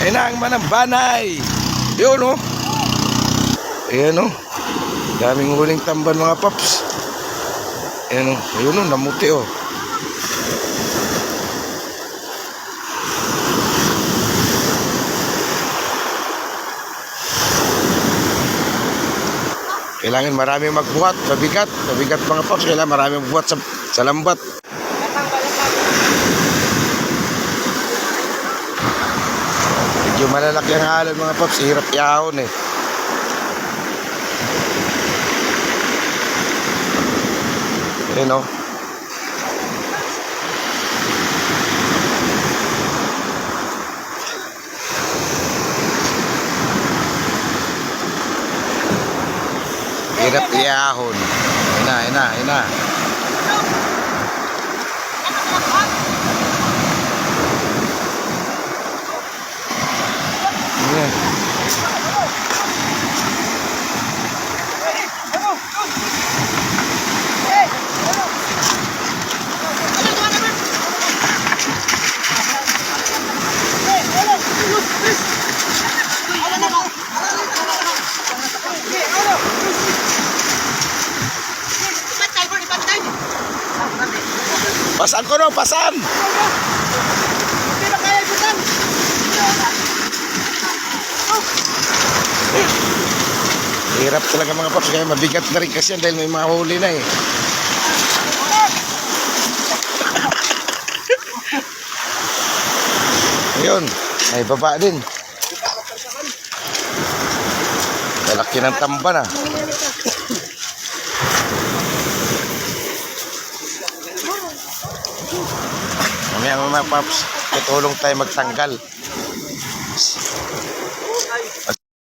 Ayun na ang manambanay. Yun oh. Ayan oh. Daming huling tamban mga paps. Ayan oh. Ayun oh, namuti oh. Kailangan marami magbuhat, mabigat, mabigat mga paps. Kailangan marami magbuhat sa, sa lambat. Medyo malalaki ang halon mga paps. Hirap yahon eh. Ayan o. Hirap yahon. Ayan na, ayan Pasan ko no, pasan! Hirap talaga mga paps, kaya mabigat na rin kasi dahil may mga huli na eh. Ayun, may baba din. Malaki ng tamba na. Mamaya mga paps, tutulong tayo magtanggal.